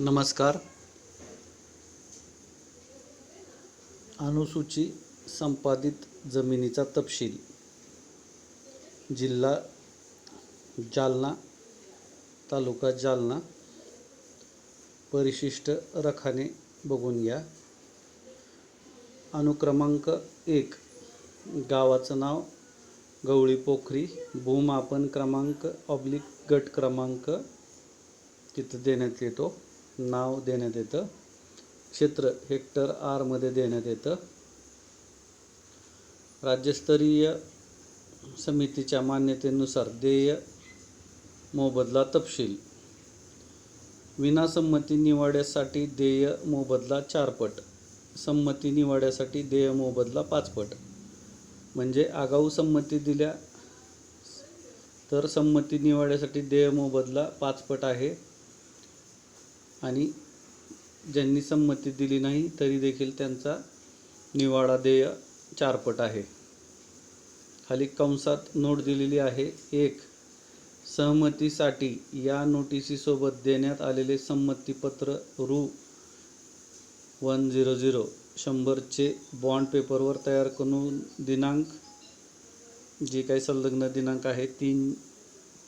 नमस्कार. अनुसूची संपादित जमिनीचा तपशील. जिल्हा जालना तालुका जालना. परिशिष्ट रखाने बघून घ्या. अनुक्रमांक एक गावाचं नाव गवळी पोखरी भूमापन क्रमांक ऑब्लिक गट क्रमांक तिथं देण्यात येतो. नाव देण्यात येतं. क्षेत्र हेक्टर आरमध्ये देण्यात येतं. राज्यस्तरीय समितीच्या मान्यतेनुसार देय मोबदला तपशील. विनासंमती निवाड्यासाठी देय मोबदला चारपट संमती निवाड्यासाठी देय मोबदला पाचपट म्हणजे आगाऊ संमती दिल्या तर संमती निवाड्यासाठी देय मोबदला पाचपट आहे. आणि ज्यांनी संमती दिली नाही तरी देखील त्यांचा निवाडा देय चारपट आहे. खाली कंसात नोट दिलेली आहे एक सहमतीसाठी या नोटिसीसोबत देण्यात आलेले संमतीपत्र रु. वन झिरो झिरो शंभरचे बॉन्ड पेपरवर तयार करून दिनांक जे काही संलग्न दिनांक आहे तीन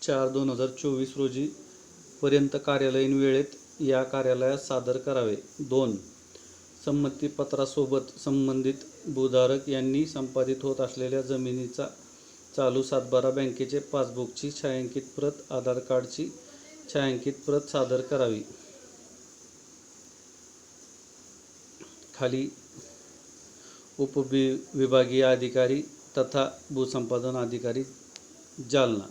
चार दोन हजार चोवीस रोजी पर्यंत कार्यालयीन वेळेत या कार्यालयात सादर करावे. दोन संमतीपत्रासोबत संबंधित भूधारक यांनी संपादित होत असलेल्या जमिनीचा चालू सातबारा बँकेचे पासबुकची छायांकित प्रत आधार कार्डची छायांकित प्रत सादर करावी. खाली उपवि विभागीय अधिकारी तथा भूसंपादन अधिकारी जालना.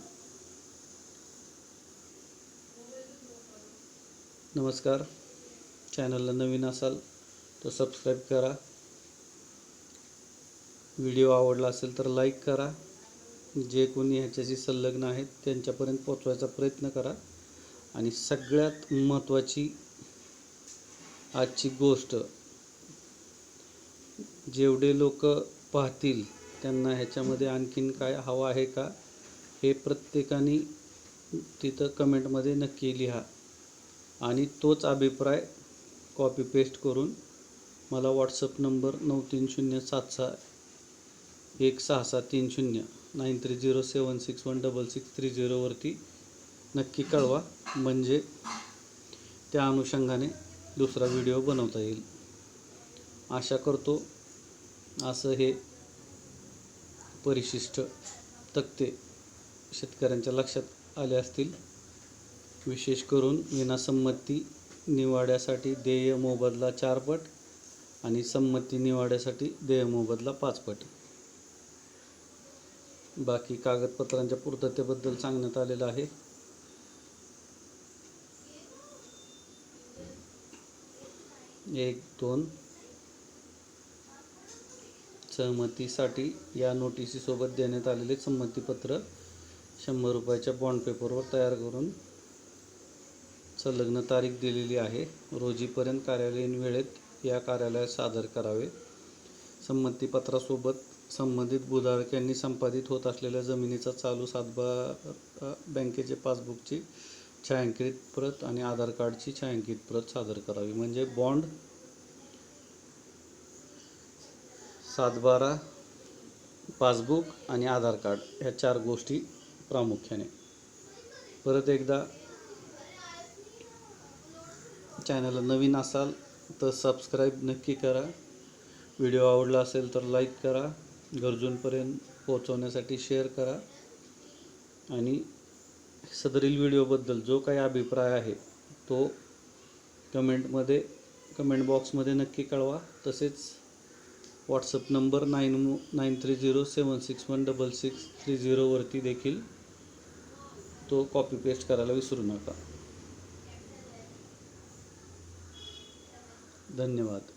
नमस्कार. चॅनलला नवीन असाल तर सबस्क्राईब करा. व्हिडिओ आवडला असेल तर लाईक करा. जे कोणी ह्याच्याशी संलग्न आहेत त्यांच्यापर्यंत पोचवायचा प्रयत्न करा. आणि सगळ्यात महत्त्वाची आजची गोष्ट जेवढे लोक पाहतील त्यांना ह्याच्यामध्ये आणखीन काय हवं आहे का हे प्रत्येकाने तिथं कमेंटमध्ये नक्की लिहा. आणि तोच अभिप्राय कॉपी पेस्ट करून मला व्हॉट्सअप नंबर नऊ तीन शून्य सात सहा एक सहा सहा तीन शून्य nine three zero seven six one double six three झिरोवरती नक्की कळवा. म्हणजे त्या अनुषंगाने दुसरा व्हिडिओ बनवता येईल. आशा करतो असं हे परिशिष्ट तक्ते शेतकऱ्यांच्या लक्षात आले असतील. विशेष करून विनासंमती निवाड्यासाठी देय मोबदला चार पट आणि संमती निवाड्यासाठी देय मोबदला पाच पट. बाकी कागदपत्रांच्या पूर्ततेबद्दल सांगण्यात आलेलं आहे. एक दोन. सहमतीसाठी या नोटिसीसोबत देण्यात आलेले संमतीपत्र शंभर रुपयाच्या बॉन्ड पेपरवर तयार करून संलग्न तारीख दिलेली आहे. रोजीपर्यंत कार्यालयीन वेळेत या कार्यालयात सादर करावे. संमतीपत्रासोबत संबंधित भूधारक यांनी संपादित होत असलेल्या जमिनीचा चालू सातबा बँकेचे पासबुकची छायांकित प्रत आणि आधार कार्डची छायांकित प्रत सादर करावी. म्हणजे बॉन्ड सातबारा पासबुक आणि आधार कार्ड ह्या चार गोष्टी प्रामुख्याने. परत एकदा चॅनलला नवीन असाल तर सबस्क्राईब नक्की करा. व्हिडिओ आवडला असेल तर लाईक करा. गरजूंपर्यंत पोहोचवण्यासाठी शेअर करा. आणि सदरील व्हिडिओबद्दल जो काही अभिप्राय आहे तो कमेंटमध्ये कमेंट बॉक्समध्ये नक्की कळवा. तसेच WhatsApp number nine nine three zero seven six one double six three झिरोवरती देखील तो कॉपी पेस्ट करायला विसरू नका. धन्यवाद.